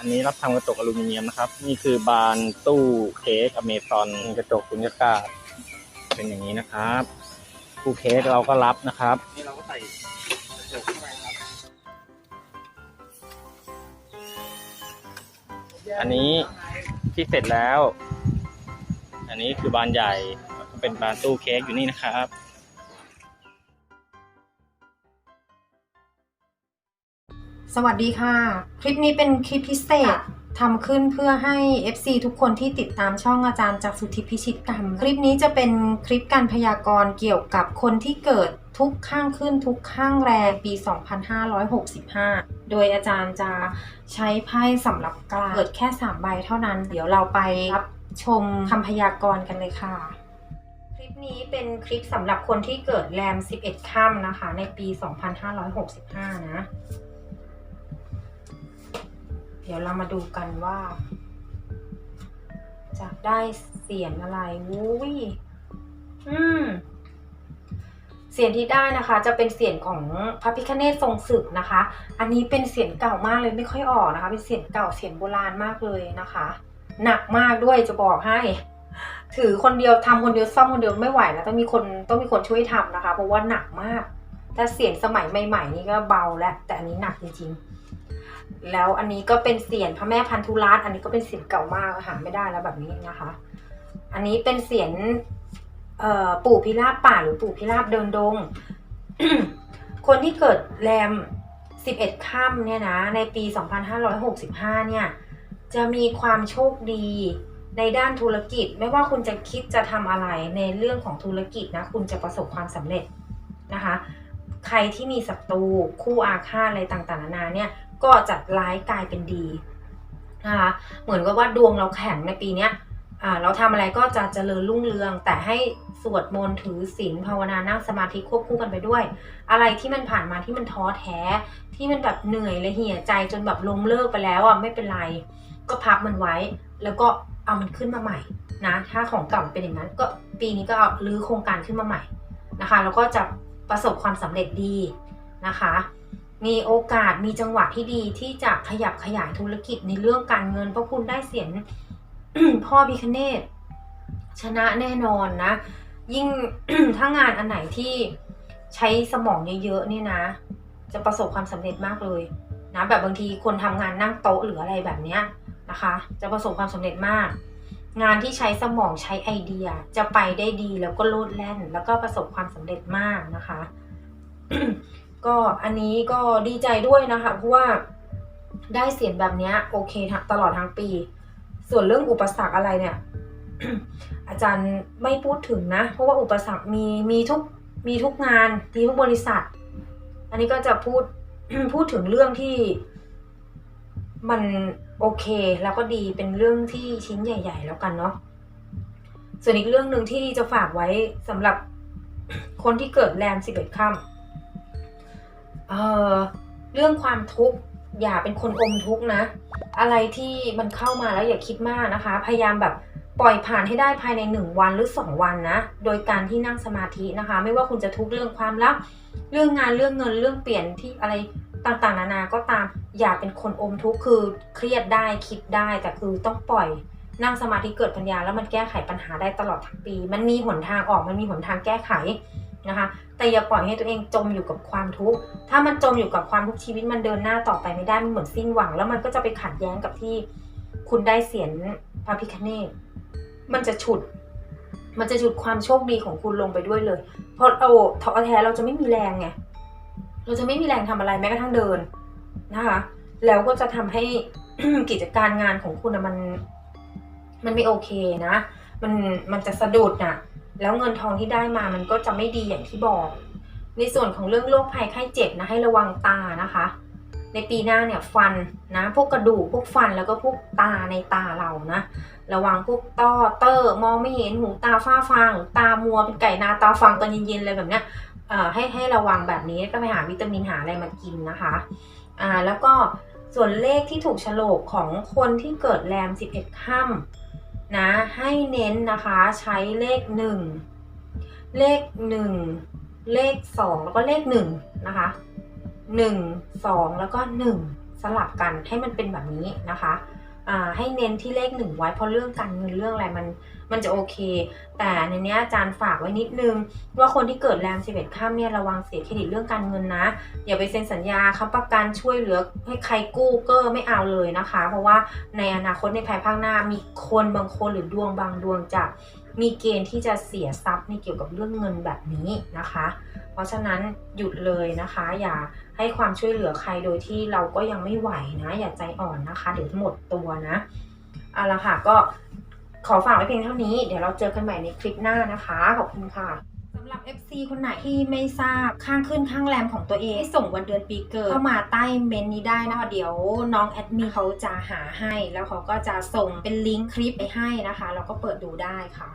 ันนี้รับทำกระจกอลูมิเนียมนะครับ นี่คือบานตู้เค้กอเมซอนกระจกสุญญากาศเป็นอย่างนี้นะครับตู้เค้กเราก็รับนะครับ นี่เราก็ใส่กระจกเข้าไปครับ อันนี้ที่เสร็จแล้ว อันนี้คือบานใหญ่เป็นบานตู้เค้กอยู่นี่นะครับ สวัสดีค่ะ คลิปนี้เป็นคลิปพิเศษทำขึ้นเพื่อให้ FC ทุกคนที่ติดตามช่องอาจารย์จากสุทธิพิชิตกรรม คลิปนี้จะเป็นคลิปการพยากรณ์เกี่ยวกับคนที่เกิดทุกข้างขึ้นทุกข้างแรมปี 2565 โดยอาจารย์จะใช้ไพ่สำหรับกลางเกิดแค่ 3 ใบเท่านั้น เดี๋ยวเราไปรับชมคำพยากรณ์กันเลยค่ะ คลิปนี้เป็นคลิปสำหรับคนที่เกิดแรม 11 ค่ำนะคะ ในปี 2565 นะ ดี๋ยวเรามาดูกันว่าจะได้เสียงอะไรวุ้ยอืมเสียงที่ได้นะคะ จะเป็นเสียงของพระพิคเนตทรงศึกนะคะ อันนี้เป็นเสียงเก่ามากเลยไม่ค่อยออกนะคะ เป็นเสียงเก่าเสียงโบราณมากเลยนะคะ หนักมากด้วยจะบอกให้ ถือคนเดียวทำคนเดียวซ่อมคนเดียวไม่ไหวแล้วต้องมีคนต้องมีคนช่วยทำนะคะ เพราะว่าหนักมาก ถ้าเสียงสมัยใหม่ๆนี่ก็เบาแล้วแต่อันนี้หนักจริงๆ แล้วอันนี้ก็เป็นเสียงพระแม่พันธุรัตน์อันนี้ก็เป็นเสียงเก่ามากหาไม่ได้แล้วแบบนี้นะคะ อันนี้เป็นเสียงปู่พิราบป่าหรือปู่พิราบเดินดง คนที่เกิดแรม 11 ค่ำเนี่ยนะ ในปี 2565 เนี่ย จะมีความโชคดีในด้านธุรกิจ ไม่ว่าคุณจะคิดจะทำอะไรในเรื่องของธุรกิจนะ คุณจะประสบความสำเร็จนะคะ ใครที่มีศัตรูคู่อาฆาตอะไรต่างๆนานาเนี่ย ก็จะร้ายกลายเป็นดีนะคะเหมือนกับว่าดวงเราแข็งในปีเนี้ยอ่าเราทำอะไรก็จะเจริญรุ่งเรือง แต่ให้สวดมนต์ถือศีลภาวนานั่งสมาธิควบคู่กันไปด้วย อะไรที่มันผ่านมาที่มันท้อแท้ ที่มันแบบเหนื่อยและเหี่ยใจจนแบบล้มเลิกไปแล้วอะไม่เป็นไร ก็พับมันไว้ แล้วก็เอามันขึ้นมาใหม่นะถ้าของเก่าเป็นอย่างนั้น ก็ปีนี้ก็เอารื้อโครงการขึ้นมาใหม่นะคะ แล้วก็จะประสบความสำเร็จดีนะคะ มีโอกาสมีจังหวะที่ดีที่จะขยับขยายธุรกิจในเรื่องการเงิน เพราะคุณได้เสียงพ่อพิคเนตชนะแน่นอนนะ ยิ่งถ้างานอันไหนที่ใช้สมองเยอะๆเนี่ยนะ จะประสบความสำเร็จมากเลยนะแบบบางทีคนทำงานนั่งโต๊ะหรืออะไรแบบเนี้ยนะคะ จะประสบความสำเร็จมาก งานที่ใช้สมองใช้ไอเดียจะไปได้ดีแล้วก็โลดแล่น แล้วก็ประสบความสำเร็จมากนะคะ ก็อันนี้ก็ดีใจด้วยนะคะเพราะว่าได้เสียงแบบนี้โอเคตลอดทั้งปี ส่วนเรื่องอุปสรรคอะไรเนี่ย อาจารย์ไม่พูดถึงนะ เพราะว่าอุปสรรคมีมีทุกมีทุกงานมีทุกบริษัท อันนี้ก็จะพูดพูดถึงเรื่องที่มันโอเคแล้วก็ดีเป็นเรื่องที่ชิ้นใหญ่ ๆ แล้วกันเนาะส่วนอีกเรื่องหนึ่งที่จะฝากไว้สำหรับคนที่เกิดแรมสิบเอ็ดค่ำ เออเรื่องความทุกข์อย่าเป็นคนอมทุกข์นะ อะไรที่มันเข้ามาแล้วอย่าคิดมากนะคะ พยายามแบบปล่อยผ่านให้ได้ภายในหนึ่งวันหรือสองวันนะ โดยการที่นั่งสมาธินะคะ ไม่ว่าคุณจะทุกข์เรื่องความรัก เรื่องงานเรื่องเงินเรื่องเปลี่ยนที่อะไรต่างๆ นานาก็ตามอย่าเป็นคนอมทุกข์คือเครียดได้คิดได้แต่คือต้องปล่อยนั่งสมาธิเกิดปัญญาแล้วมันแก้ไขปัญหาได้ตลอดทั้งปี มันมีหนทางออกมันมีหนทางแก้ไข นะคะ แต่อย่าปล่อยให้ตัวเองจมอยู่กับความทุกข์ ถ้ามันจมอยู่กับความทุกข์ชีวิตมันเดินหน้าต่อไปไม่ได้ มันเหมือนสิ้นหวัง แล้วมันก็จะไปขัดแย้งกับที่คุณได้เสียงพระพิคเนตมันจะฉุด มันจะฉุดความโชคดีของคุณลงไปด้วยเลย เพราะเราท้อแท้เราจะไม่มีแรงไง เราจะไม่มีแรงทำอะไรแม้กระทั่งเดินนะคะ แล้วก็จะทำให้กิจการงานของคุณนะมัน มันไม่โอเคนะ มันมันจะสะดุดน่ะ แล้วเงินทองที่ได้มามันก็จะไม่ดีอย่างที่บอก ในส่วนของเรื่องโรคภัยไข้เจ็บนะให้ระวังตานะคะ ในปีหน้าเนี่ยฟันนะพวกกระดูกพวกฟันแล้วก็พวกตาในตาเรานะ ระวังพวกต้อเตอร์มองไม่เห็นหูตาฝ้าฟาง ตามัวเป็นไก่นาตาฟังตอนเย็นๆอะไรแบบเนี้ยเอ่อให้ให้ระวังแบบนี้ก็ไปหาวิตามินหาอะไรมากินนะคะอ่าแล้วก็ส่วนเลขที่ถูกฉลกของคนที่เกิดแรม 11 ค่ำ นะให้เน้นนะคะใช้เลข 1 เลข 1 เลข 2 แล้วก็เลข1นะคะ1 2 แล้วก็ 1 สลับกันให้มันเป็นแบบนี้นะคะ ให้เน้นที่เลขหนึ่งไว้เพราะเรื่องการเงินเรื่องอะไรมันมันจะโอเค แต่ในเนี้ยอาจารย์ฝากไว้นิดนึง ว่าคนที่เกิดแรม 11 ข้ามเนี่ยระวังเสียเครดิตเรื่องการเงินนะ อย่าไปเซ็นสัญญาค้ำประกันช่วยเหลือให้ใครกู้เกอไม่เอาเลยนะคะ เพราะว่าในอนาคตในภายภาคหน้ามีคนบางคนหรือดวงบางดวงจะ มีเกณฑ์ที่จะเสียทรัพย์ในเกี่ยวกับเรื่องเงินแบบนี้นะคะ เพราะฉะนั้นหยุดเลยนะคะ อย่าให้ความช่วยเหลือใครโดยที่เราก็ยังไม่ไหวนะ อย่าใจอ่อนนะคะ เดี๋ยวหมดตัวนะเอาละค่ะก็ขอฝากไว้เพียงเท่านี้ เดี๋ยวเราเจอกันใหม่ในคลิปหน้านะคะ ขอบคุณค่ะำหรับ FC คนไหนที่ไม่ทราบข้างขึ้นข้างแรมของตัวเองให้ส่งวันเดือนปีเกิดเข้ามาใต้เมนนี้ได้นะคะเดี๋ยวน้องแอดมินเขาจะหาให้ แล้วเขาก็จะส่งเป็นลิงก์คลิปไปให้นะคะ เราก็เปิดดูได้ค่ะ